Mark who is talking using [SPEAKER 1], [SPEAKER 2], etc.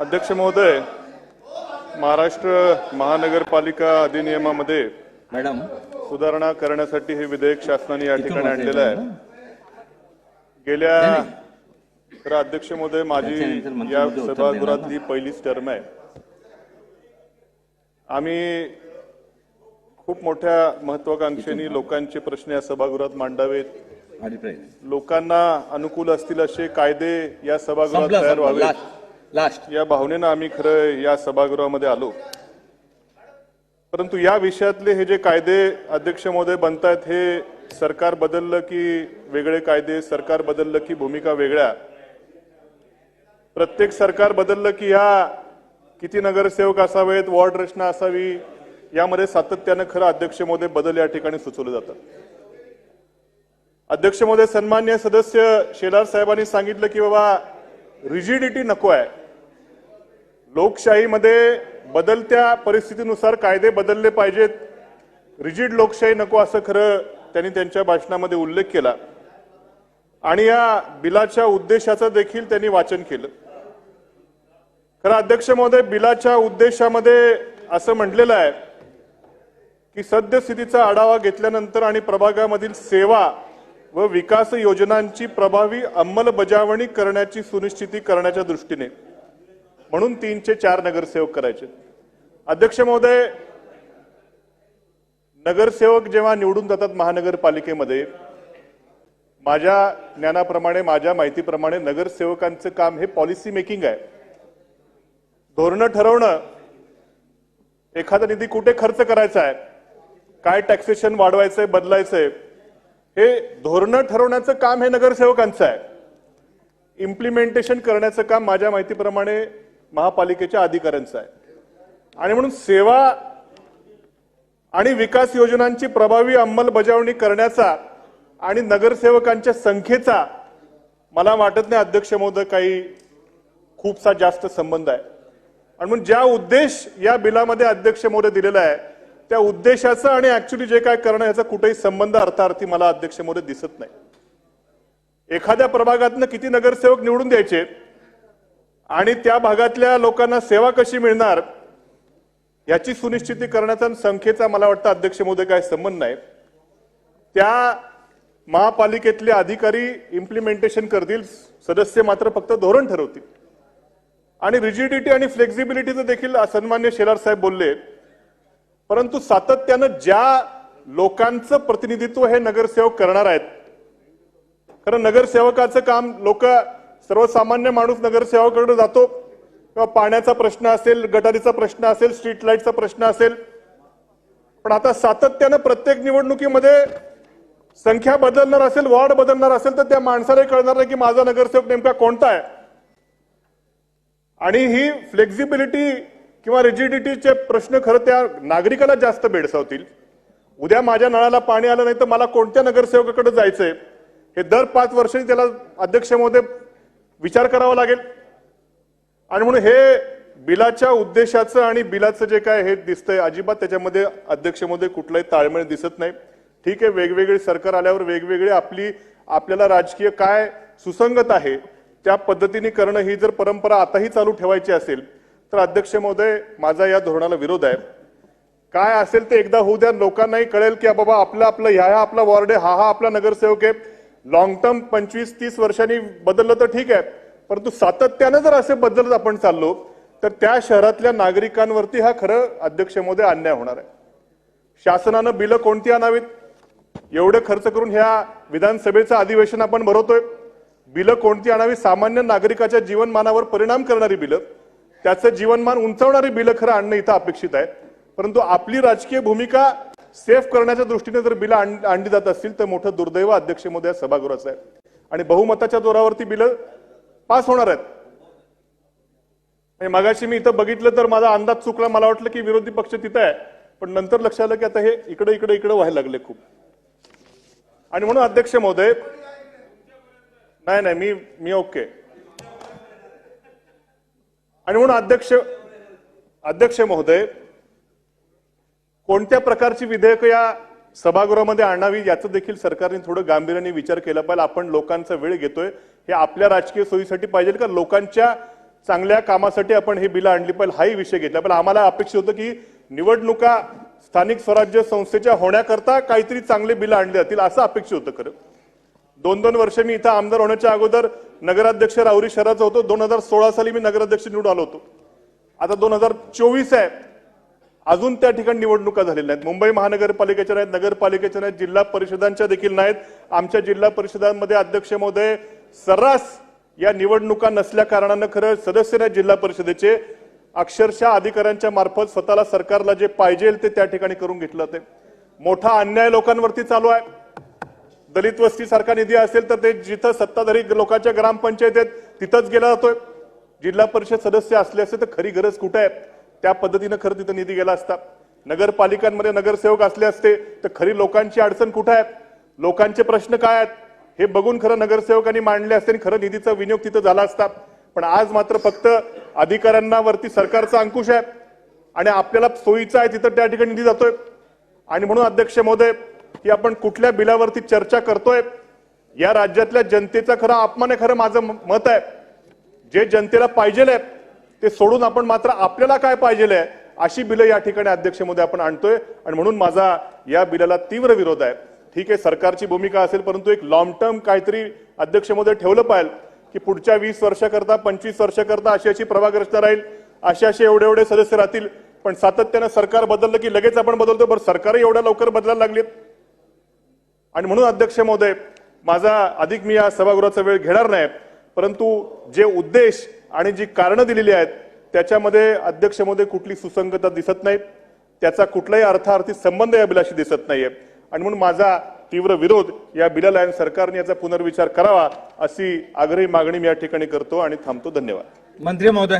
[SPEAKER 1] अध्यक्ष महोदय महाराष्ट्र महानगरपालिका अधिनियमामध्ये
[SPEAKER 2] मॅडम
[SPEAKER 1] सुधारणा करण्यासाठी हे विधेयक शासनाने या ठिकाणी आणलेलं आहे? गेल्या तर अध्यक्ष महोदय माझी या सभागृहातली पहिलीच टर्म आहे. आम्ही खूप मोठ्या महत्वाकांक्षेने लोकांचे प्रश्न या सभागृहात मांडावेत. लोकांना अनुकूल असतील असे कायदे या सभागृहात तयार व्हावेत.
[SPEAKER 2] लास्ट
[SPEAKER 1] या भावनेनं आम्ही खरं या सभागृहामध्ये आलो. परंतु या विषयातले हे जे कायदे अध्यक्ष महोदय बनतायत हे सरकार बदललं की वेगळे कायदे सरकार बदललं की भूमिका वेगळ्या? प्रत्येक सरकार बदललं की ह्या किती नगरसेवक असावेत वॉर्ड रचना असावी यामध्ये सातत्यानं खरं अध्यक्ष महोदय बदल या ठिकाणी सुचवले जातात. अध्यक्ष महोदय सन्मान्य सदस्य शेलार साहेबांनी सांगितलं की बाबा रिजिडिटी नको आहे. लोकशाहीमध्ये बदलत्या परिस्थितीनुसार कायदे बदलले पाहिजेत. रिजिड लोकशाही नको असं खरं त्यांनी त्यांच्या भाषणामध्ये उल्लेख केला. आणि या बिलाच्या उद्देशाचं देखील त्यांनी वाचन केलं. खरं अध्यक्ष महोदय बिलाच्या उद्देशामध्ये असं म्हटलेलं आहे की सद्यस्थितीचा आढावा घेतल्यानंतर आणि प्रभागामधील सेवा व विकास योजनांची प्रभावी अंमलबजावणी करण्याची सुनिश्चिती करण्याच्या दृष्टीने म्हणून तीनचे चार नगरसेवक करायचे. अध्यक्ष महोदय नगरसेवक जेव्हा निवडून जातात महानगरपालिकेमध्ये माझ्या ज्ञानाप्रमाणे माझ्या माहितीप्रमाणे नगरसेवकांचं काम हे पॉलिसी मेकिंग आहे. धोरणं ठरवणं एखादा निधी कुठे खर्च करायचा आहे काय टॅक्सेशन वाढवायचंय बदलायचंय हे धोरणं ठरवण्याचं काम हे नगरसेवकांचं आहे. इम्प्लिमेंटेशन करण्याचं काम माझ्या माहितीप्रमाणे महापालिकेच्या अधिकाऱ्यांचं आहे. आणि म्हणून सेवा आणि विकास योजनांची प्रभावी अंमलबजावणी करण्याचा आणि नगरसेवकांच्या संख्येचा मला वाटत नाही अध्यक्ष महोदय काही खूपसा जास्त संबंध आहे. आणि म्हणून ज्या उद्देश या बिलामध्ये अध्यक्ष महोदय दिलेला आहे त्या उद्देशाचं आणि ऍक्च्युली जे काय करणं याचा कुठेही संबंध अर्थार्थी मला अध्यक्ष महोदय दिसत नाही. एखाद्या प्रभागातनं किती नगरसेवक निवडून द्यायचे आणि त्या भागातल्या लोकांना सेवा कशी मिळणार याची सुनिश्चिती करण्याचा संख्येचा मला वाटतं अध्यक्ष मोदय काय संबंध नाही. त्या महापालिकेतले अधिकारी इम्प्लिमेंटेशन करतील सदस्य मात्र फक्त धोरण ठरवतील. आणि रिजिडिटी आणि फ्लेक्झिबिलिटीचं देखील सन्मान्य शेलार साहेब बोलले परंतु सातत्यानं ज्या लोकांचं प्रतिनिधित्व हे नगरसेवक करणार आहेत कारण नगरसेवकाचं काम लोक सर्वसामान्य माणूस नगरसेवकाकडे जातो किंवा पाण्याचा प्रश्न असेल गटारीचा प्रश्न असेल स्ट्रीट लाईटचा प्रश्न असेल. पण आता सातत्यानं प्रत्येक निवडणुकीमध्ये संख्या बदलणार असेल वॉर्ड बदलणार असेल तर त्या माणसाला कळणार नाही की माझा नगरसेवक नेमका कोणता आहे. आणि ही फ्लेक्झिबिलिटी किंवा रिजिडिटीचे प्रश्न खरं त्या नागरिकाला जास्त बेडसावतील उद्या माझ्या नळाला पाणी आलं नाही तर मला कोणत्या नगरसेवकाकडे जायचंय? हे दर पाच वर्षांनी त्याला अध्यक्ष महोदय विचार करावा लागेल. आणि म्हणून हे बिलाच्या उद्देशाचं आणि बिलाचं जे काय हे दिसतंय अजिबात त्याच्यामध्ये अध्यक्षमध्ये कुठलाही ताळमेळ दिसत नाही. ठीक आहे वेगवेगळे सरकार आल्यावर वेगवेगळी आपली आपल्याला राजकीय काय सुसंगत आहे त्या पद्धतीने करणं ही जर परंपरा आताही चालू ठेवायची असेल तर अध्यक्ष महोदय माझा या धोरणाला विरोध आहे. काय असेल ते एकदा होऊ द्या लोकांनाही कळेल की बाबा आपलं आपलं ह्या ह्या आपला वॉर्ड आहे हा हा आपला नगरसेवक आहे. लॉंग टर्म पंचवीस तीस वर्षांनी बदललं तर ठीक आहे. परंतु सातत्यानं जर असे बदलत आपण चाललो तर त्या शहरातल्या नागरिकांवरती हा खरं अध्यक्ष महोदय अन्याय होणार आहे. शासनानं बिलं कोणती आणावीत? एवढं खर्च करून ह्या विधानसभेचं अधिवेशन आपण भरवतोय. बिलं कोणती आणावी? सामान्य नागरिकाच्या जीवनमानावर परिणाम करणारी बिलं. त्याचं जीवनमान उंचावणारी बिलं खरं आणणं इथं अपेक्षित आहे. परंतु आपली राजकीय भूमिका सेफ करण्याच्या दृष्टीने जर बिलं आणली जात असतील तर मोठं दुर्दैव अध्यक्ष महोदय सभागृहाचं आहे आणि बहुमताच्या जोरावरती बिलं पास होणार आहेत. मागाशी मगाशी मी इथं बघितलं तर माझा अंदाज चुकला. मला वाटलं की विरोधी पक्ष तिथं आहे. पण नंतर लक्षात आलं की आता हे इकडे इकडे इकडे व्हायला लागले खूप. आणि म्हणून अध्यक्ष महोदय नाही नाही मी मी ओके. आणि म्हणून अध्यक्ष अध्यक्ष महोदय कोणत्या प्रकारची विधेयकं या सभागृहामध्ये आणावी याचं देखील सरकारने थोडं गांभीर्याने विचार केला पाहिजे. आपण लोकांचा वेळ घेतोय. हे आपल्या राजकीय सोयीसाठी पाहिजे का? लोकांच्या चांगल्या कामासाठी आपण हे बिलं आणली पाहिजे हाही विषय घेतला पण आम्हाला अपेक्षित होतं की निवडणुका स्थानिक स्वराज्य संस्थेच्या होण्याकरता काहीतरी चांगले बिलं आणले जातील असं अपेक्षित होतं खरं. दोन दोन वर्ष मी इथं आमदार होण्याच्या अगोदर नगराध्यक्ष राहुरी शहराचा होतो. दोन हजार सोळा साली मी नगराध्यक्ष निवडून आलो होतो. आता दोन हजार चोवीस आहे. अजून त्या ठिकाणी निवडणुका झालेल्या नाहीत. मुंबई महानगरपालिकेच्या नाहीत नगरपालिकेच्या नाहीत जिल्हा परिषदांच्या देखील नाहीत. आमच्या जिल्हा परिषदांमध्ये अध्यक्ष महोदय सर्रास या निवडणुका नसल्या कारणानं खरं सदस्य नाहीत जिल्हा परिषदेचे. अक्षरशः अधिकाऱ्यांच्या मार्फत स्वतःला सरकारला जे पाहिजे ते त्या ठिकाणी करून घेतलं ते मोठा अन्याय लोकांवरती चालू आहे. दलित वस्ती सारखा निधी असेल तर ते जिथं सत्ताधारी लोकांच्या ग्रामपंचायत आहेत तिथंच गेला जातोय. जिल्हा परिषद सदस्य असले असते तर खरी गरज कुठे आहे? त्या पद्धतीनं खरं तिथं निधी गेला असता. नगरपालिकांमध्ये नगरसेवक असले असते तर खरी लोकांची अडचण कुठं आहे लोकांचे प्रश्न काय आहेत? हे बघून खरं नगरसेवकांनी मांडले असते आणि खरं निधीचा विनियोग तिथं झाला असता. पण आज मात्र फक्त अधिकाऱ्यांना वरती सरकारचा अंकुश आहे आणि आपल्याला सोयीचा आहे तिथं त्या ठिकाणी निधी जातोय. आणि म्हणून अध्यक्ष महोदय की आपण कुठल्या बिलावरती चर्चा करतोय या राज्यातल्या जनतेचा खरा अपमान आहे खरं माझं मत आहे. जे जनतेला पाहिजे आहे ते सोडून आपण मात्र आपल्याला काय पाहिजे आहे अशी बिलं या ठिकाणी अध्यक्षमध्ये आपण आणतोय. आणि म्हणून माझा या बिलाला तीव्र विरोध आहे. ठीक आहे सरकारची भूमिका असेल परंतु एक लॉंग टर्म काहीतरी अध्यक्षमध्ये ठेवलं पाहिजे की पुढच्या वीस वर्षाकरता पंचवीस वर्षाकरता अशी अशी प्रभाग रचना राहील असे असे एवढे एवढे सदस्य राहतील. पण सातत्यानं सरकार बदललं की लगेच आपण बदलतो बरं सरकारही एवढ्या लवकर बदलायला लागलीत. आणि म्हणून अध्यक्ष महोदय माझा अधिक मी या सभागृहाचा वेळ घेणार नाही परंतु जे उद्देश आणि जी कारणं दिलेली आहेत त्याच्यामध्ये अध्यक्षमध्ये कुठली सुसंगता दिसत नाही त्याचा कुठलाही अर्थार्थी संबंध या बिलाशी दिसत नाहीये. आणि म्हणून माझा तीव्र विरोध या बिलाला आणि सरकारने याचा पुनर्विचार करावा अशी आग्रही मागणी मी या ठिकाणी करतो आणि थांबतो. धन्यवाद.
[SPEAKER 2] मंत्री महोदय.